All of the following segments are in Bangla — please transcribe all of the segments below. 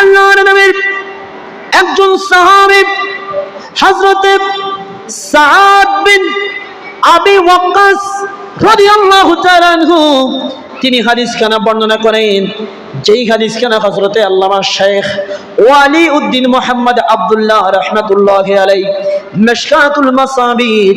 আল্লাহর নবীর একজন সাহাবী হযরতে সাদ বিন আবি ওয়াক্কাস রাদিয়াল্লাহু তাআলা আনহু, তিনি বর্ণনা করেন, যেই হাদিস খানা হযরতে আল্লামা শেখ ওয়ালি উদ্দিন মোহাম্মদ আব্দুল্লাহ রহমাতুল্লাহ আলাই মেশকাতুল মাসাবির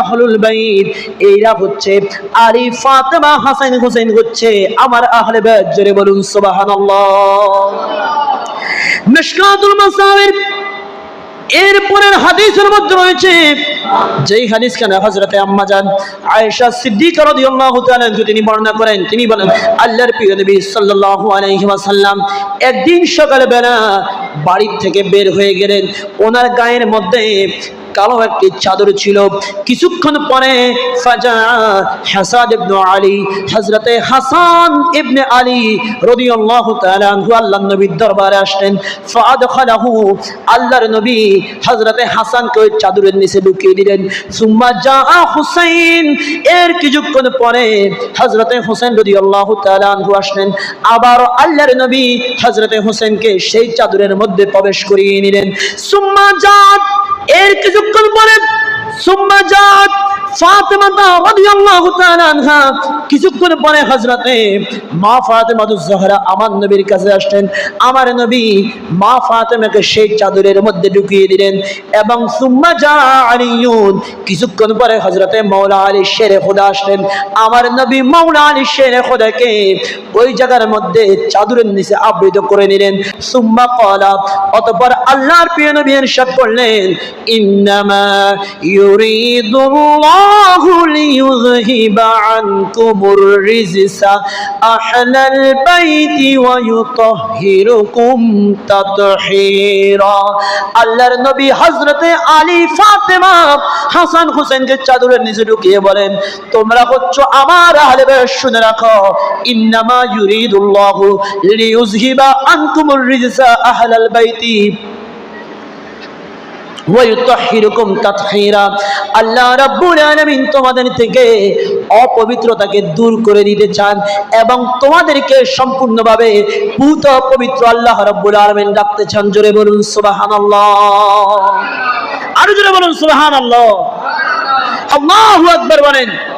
আহলুল বাইত। এইরা হচ্ছে ফাতেমা হাসান হুসাইন হচ্ছে আমার আহলে বাইত। জোরে বলুন, সুবহানাল্লাহ। মিশকাতুল মাসাবির এরপরের হাদিসের মধ্যে রয়েছে, যেই হাদিস কেন? হযরতে আম্মা জান আয়েশা সিদ্দিকা রাদিয়াল্লাহু তাআলা তিনি বর্ণনা করেন। তিনি বলেন, আল্লাহর প্রিয় নবী সাল্লাল্লাহু আলাইহি ওয়াসাল্লাম একদিন সকালে বেলা বাড়ি থেকে বের হয়ে গেলেন। ওনার গায়ের মধ্যে কালো একটি চাদর ছিল। কিছুক্ষণ পরে হাসান হাসান আল্লাহর নবী হাসানকে এর কিছুক্ষণ পরে আসলেন। আবার আল্লাহর নবী হযরতে হুসাইনকে সেই চাদরের মধ্যে প্রবেশ করিয়ে নিলেন। সুম্মা এর কিছুক্ষণ পরে সুম্মা জাত কিছুক্ষণ পরে হযরতে মা ফাতেমা জোহরা আমার নবীর কাছে আসলেন। আমার নবী মা ফাতেমাকে সেই চাদরের মধ্যে ঢুকিয়ে দিলেন এবং সুম্মা জা আলিয়ুন কিছুক্ষণ পরে হযরতে মাওলা আলী শেরে খোদা আসলেন। আমার নবী মাওলা আলী শেরে খোদাকে ওই জায়গার মধ্যে চাদরের নিচে আবৃত করে নিলেন। সুম্মা কলা অতঃপর আল্লাহর প্রিয় নবী ইরশাদ করলেন ইন্নামা ইউরিদুল্লাহু লিইয়ুযহিবা আনকুমুর রিজসা আহলাল বাইতি ওয়া ইউতাহহিরুকুম তাতহীরা আল্লাহর নবী হযরতে আলী ফাতেমা হাসান হোসেনকে চাদরের নিচে ঢুকিয়ে বলেন, তোমরা হচ্ছ আমার আহলে বাইত শুনে রাখো। ইন্নামা ইউরিদুল্লাহু লিইয়ুযহিবা আনকুমুর রিজসা আহলাল বাইতি আল্লাহ রাব্বুল তোমাদের থেকে অপবিত্রতাকে দূর করে দিতে চান এবং তোমাদেরকে সম্পূর্ণভাবে পূত পবিত্র আল্লাহ রাব্বুল আলামিন রাখতে চান। জোরে বলুন, সুবহানাল্লাহ। আরও জোরে বলুন, সুবহানাল্লাহ। আল্লাহু আকবার বলেন